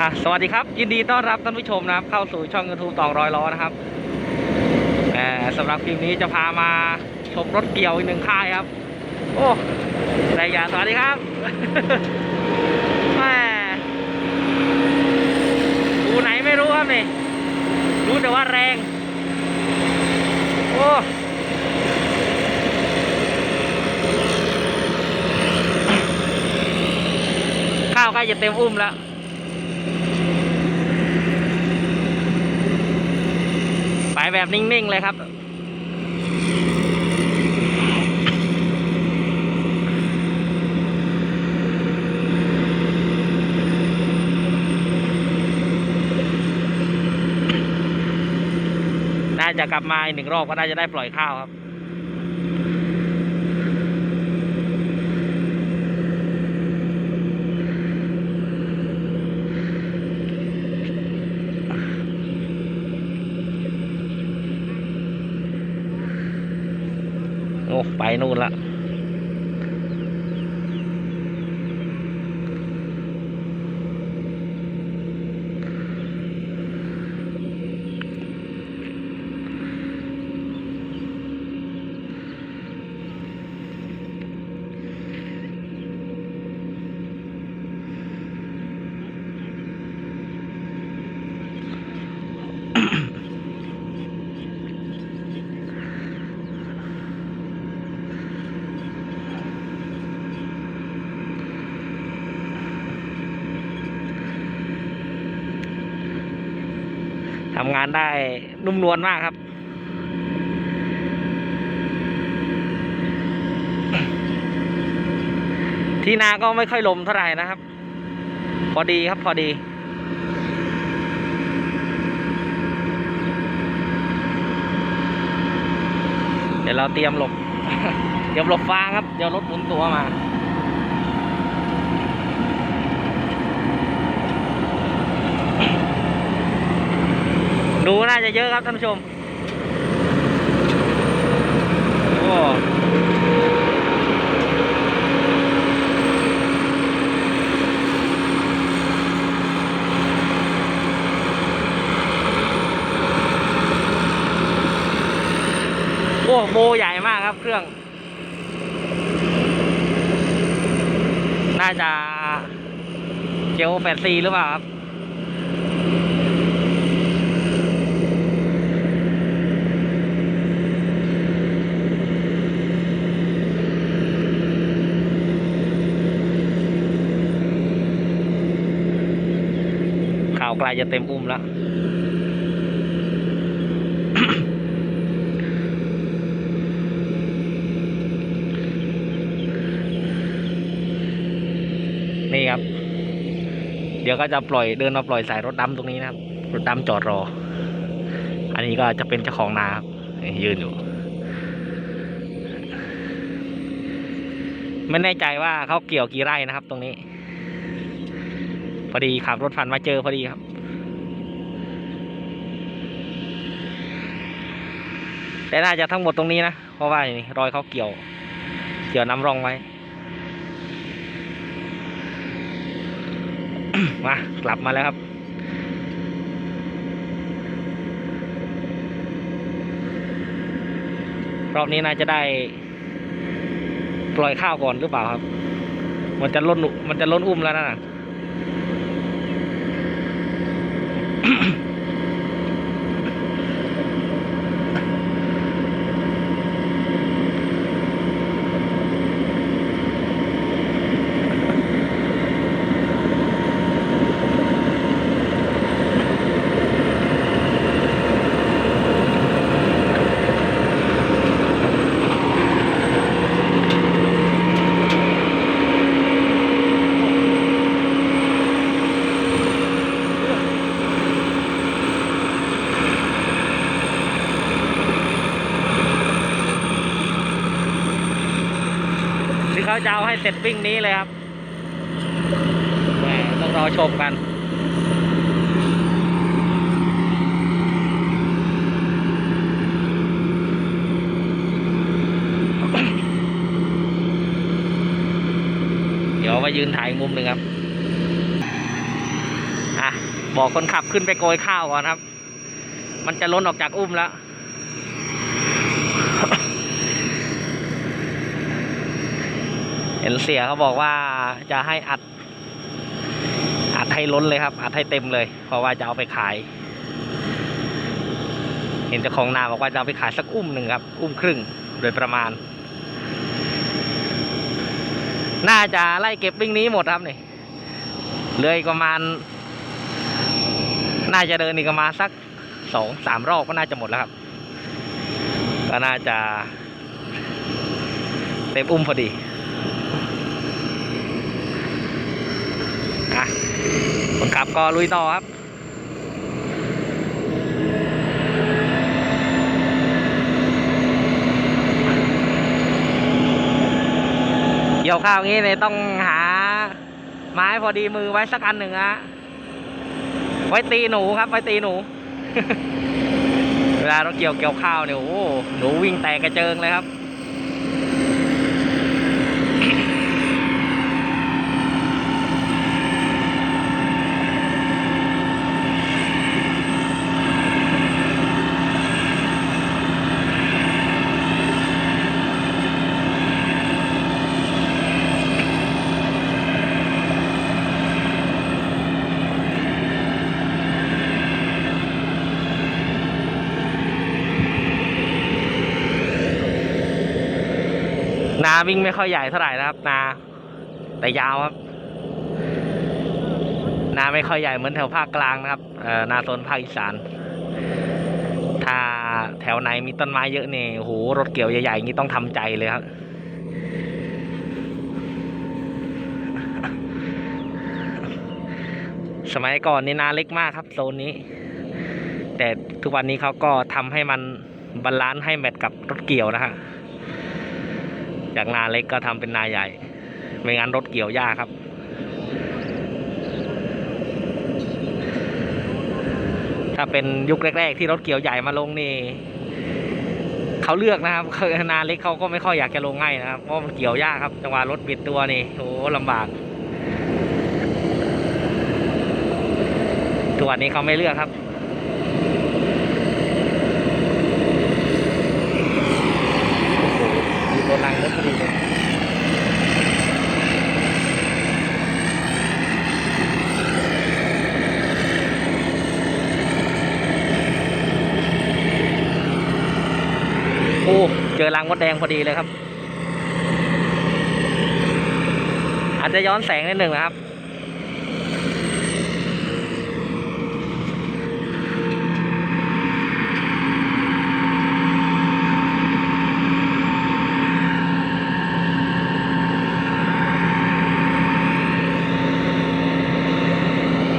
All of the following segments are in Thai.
อะสวัสดีครับ ยินดีต้อนรับท่านผู้ชมนะครับ เข้าสู่ช่อง YouTube ตองร้อยล้อนะครับแต่สำหรับคลิปนี้จะพามาชมรถเกี่ยวอีกหนึ่งค่ายครับ โอ้นายยาสวัสดีครับแม่ดูไหนไม่รู้ครับนี่ รู้แต่ว่าแรง โอ้ข้าวใกล้จะเต็มอุ้มแล้ว ไปแบบนิ่งๆเลยครับ น่าจะกลับมาอีกหนึ่งรอบก็น่าจะได้ปล่อยข้าวครับ ไปนู่นละำงานได้นุ่มนวลมากครับ ที่นาก็ไม่ค่อยลมเท่าไหร่นะครับ พอดีครับพอดีเดี๋ยวเราเตรียมหลบ เตรียมหลบฟ้าครับ เดี๋ยวรถหมุนตัวมา หนูน่าจะเยอะครับท่านผู้ชมโอ้โอ้โบใหญ่มากครับเครื่อง น่าจะเจลแปดซีหรือเปล่าครับ ข่าวไก ลจะเต็มอุ้มแล้วนี่ครับ เดี๋ยวก็จะปล่อยเดินมาปล่อยสายรถดำตรงนี้นะครับ รถดำจอดรอ อันนี้ก็จะเป็นเจ้าของนาครับยืนอยู่ ไม่แน่ใจว่าเขาเกี่ยวกี่ไร่นะครับ ตรงนี้ พอดีขับรถผ่านมาเจอพอดีครับ แต่น่าจะทั้งหมดตรงนี้นะ เพราะว่านี่รอยเขาเกี่ยว เกี่ยวน้ำร่องไว้ มากลับมาแล้วครับ รอบนี้น่าจะได้ ปล่อยข้าวก่อนหรือเปล่าครับ มันจะล้นมันจะล้นอุ้มแล้วนะ หรือ เสร็จวิ่งนี้เลยครับแหมต้องรอชมกันเดี๋ยวมายืนถ่ายมุมหนึ่งครับอะบอกคนขับขึ้นไปโกยข้าวก่อนครับ มันจะล้นออกจากอุ้มแล้ว ห็นเสียเขาบอกว่าจะให้อัด อัดให้ล้นเลยครับ อัดให้เต็มเลย เพราะว่าจะเอาไปขาย เห็นเจ้าของนาบอกว่าจะเอาไปขายสักอุ้มหนึ่งครับ อุ้มครึ่งโดยประมาณ น่าจะไล่เก็บวิ่งนี้หมดครับนี่เหลืออีกประมาณ น่าจะเดินอีกประมาณสักสองสามรอบก็น่าจะหมดแล้วครับ ก็น่าจะเต็มอุ้มพอดีอะ ลับก็ลุยต่อครับเกี่ยวข้าวงี้เนี่ยต้องหา ไม้พอดีมือไว้สักอันหนึ่งฮะไว้ตีหนูครับ ไว้ตีหนู เวลาเราเกี่ยวเกี่ยวข้าวเนี่ยโอ้หนูวิ่งแตกกระเจิงเลยครับ นาวิ่งไม่ค่อยใหญ่เท่าไหร่นะครับ นา แต่ยาวครับ นาไม่ค่อยใหญ่เหมือนแถวภาคกลางนะครับเอ่อนาโซนภาคอีสานถ้าแถวไหนมีต้นไม้เยอะเนี่ยโอ้โหรถเกี่ยวใหญ่ๆอย่างนี้ต้องทำใจเลยครับสมัยก่อนนี่นาเล็กมากครับโซนนี้ แต่ทุกวันนี้เขาก็ทำให้มันบาลานซ์ให้แมทกับรถเกี่ยวนะฮะ จากนาเล็กก็ทำเป็นนาใหญ่ ไม่งั้นรถเกี่ยวยากครับ ถ้าเป็นยุคแรก ๆ ที่รถเกี่ยวใหญ่มาลงนี่เขาเลือกนะครับนาเล็กเขาก็ไม่ค่อยอยากจะลงให้นะครับเพราะมันเกี่ยวยากครับจังหวะรถบิดตัวนี่โอ้ลำบากทุกวันนี้เขาไม่เลือกครับ อยู่บนรางรถพอดีเลยโอรางมดแดงพอดีเลยครับ อาจจะย้อนแสงนิดหนึ่งนะครับ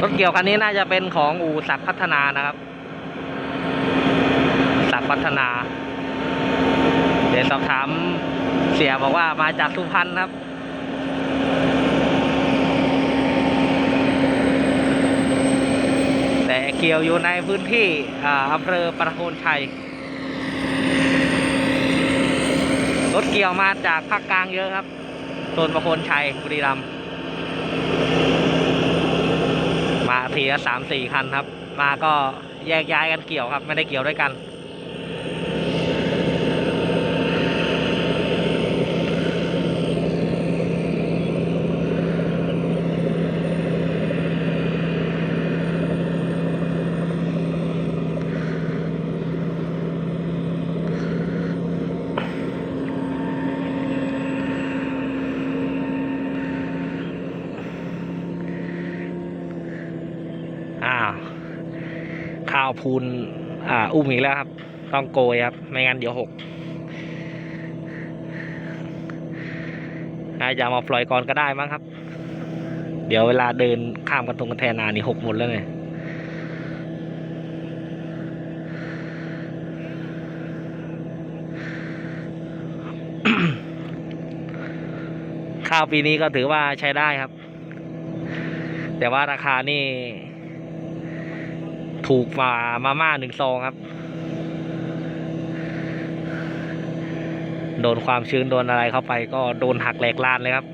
รถเกี่ยวคันนี้น่าจะเป็นของอู่ศักพัฒนานะครับศักพัฒนา เดี๋ยวสอบถามเสียบอกว่ามาจากสุพรรณครับ แต่เกี่ยวอยู่ในพื้นที่อ่าอำเภอประโคนชัย รถเกี่ยวมาจากภาคกลางเยอะครับโซนประโคนชัยบุรีรัมย์มาทีละสามสี่คันครับ มาก็แยกย้ายกันเกี่ยวครับ ไม่ได้เกี่ยวด้วยกันาวพูนอ่าอุ้มอีกแล้วครับ ต้องโกยครับ ไม่งั้นเดี๋ยวหกอาจจะเอามาปล่อยก่อนก็ได้มั้งครับ เดี๋ยวเวลาเดินข้ามกันตรงกันแทนานี่หกหมดแล้วเนี่ยข้าวปีนี้ก็ถือว่าใช้ได้ครับ แต่ว่าราคานี่ ถูกกว่ามาม่าหนึ่งซองครับ โดนความชื้นโดนอะไรเข้าไปก็โดนหักแหลกลานเลยครับ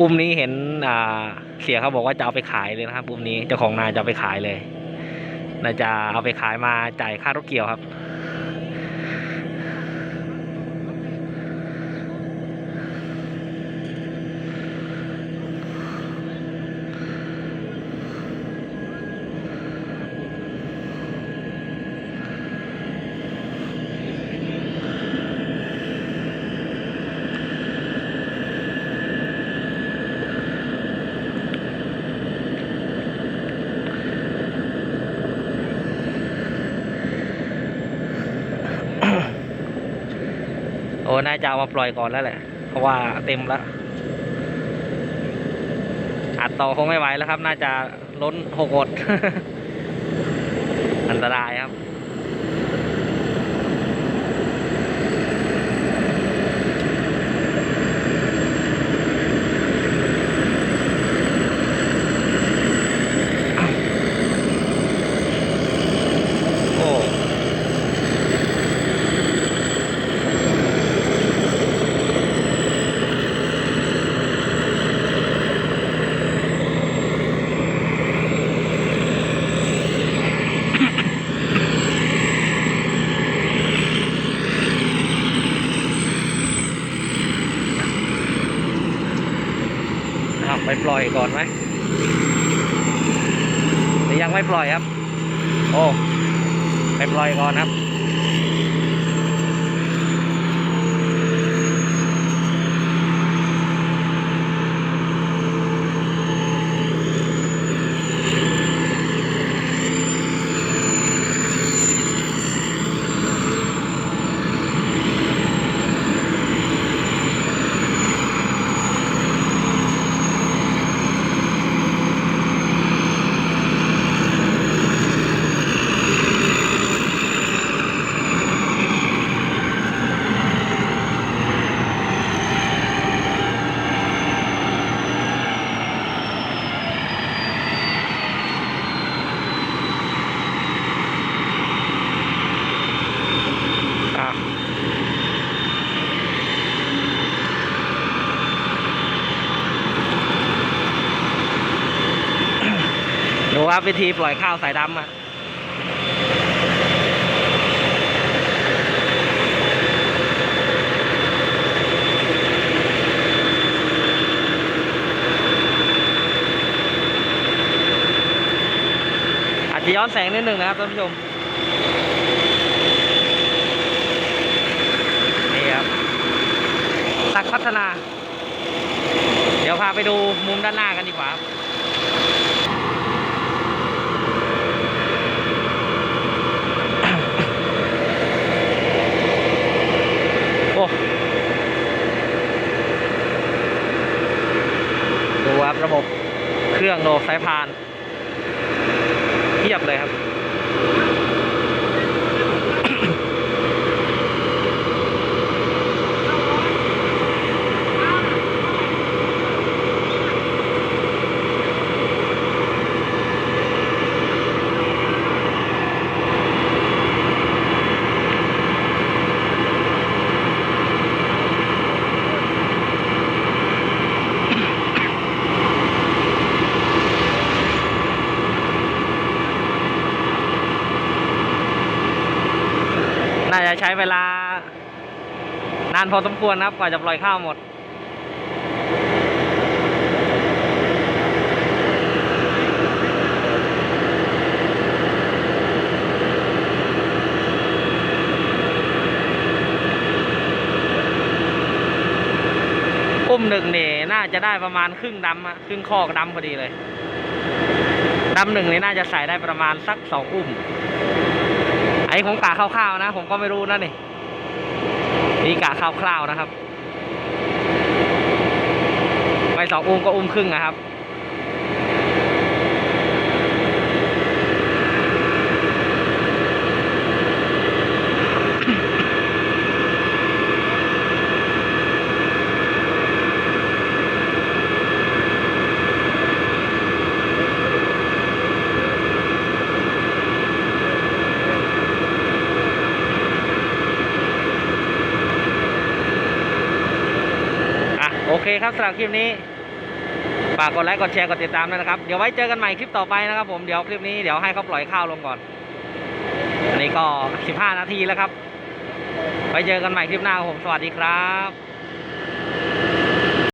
อุ้มนี้เห็นอ่าเสียเขาบอกว่าจะเอาไปขายเลยนะครับ อุ้มนี้เจ้าของนาจะเอาไปขายเลยน่าจะเอาไปขายมาจ่ายค่ารถเกี่ยวครับ น่าจะเอามาปล่อยก่อนแล้วแหละ เพราะว่าเต็มแล้ว อัดต่อคงไม่ไหวแล้วครับ น่าจะล้นหกอด อันตรายครับ โอ้ เอา ไปปล่อยก่อนไหมหรือยังไม่ปล่อยครับ โอ้ไปปล่อยก่อนครับ ครับวิธีปล่อยข้าวสายดำอะอาจจะย้อนแสงนิดหนึ่งนะครับท่านผู้ชมนี่ครับตักพัฒนา เดี๋ยวพาไปดูมุมด้านหน้ากันดีกว่าครับ โอ้ดูครับระบบเครื่องโดสายพานเทียบเลยครับ จะใช้เวลานานพอสมควรนะครับ กว่าจะปล่อยข้าวหมด อุ้มหนึ่งเนี่ยน่าจะได้ประมาณครึ่งดำอะครึ่งคอกดำพอดีเลยดำหนึ่งเนี่ยน่าจะใส่ได้ประมาณสักสองอุ้ม ไอ้ผมกะคร่าวๆนะ ผมก็ไม่รู้นะนี่นี่กะคร่าวๆนะครับ ไปสองอุ้มก็อุ้มครึ่งนะครับ เคครับสำหรับคลิปนี้ฝากกดไลค์กดแชร์กดติดตามด้วยนะครับ เดี๋ยวไว้เจอกันใหม่คลิปต่อไปนะครับผมเดี๋ยวคลิปนี้เดี๋ยวให้เขาปล่อยข้าวลงก่อน อันนี้ก็ 15 นาทีแล้วครับ ไว้เจอกันใหม่คลิปหน้าครับผมสวัสดีครับ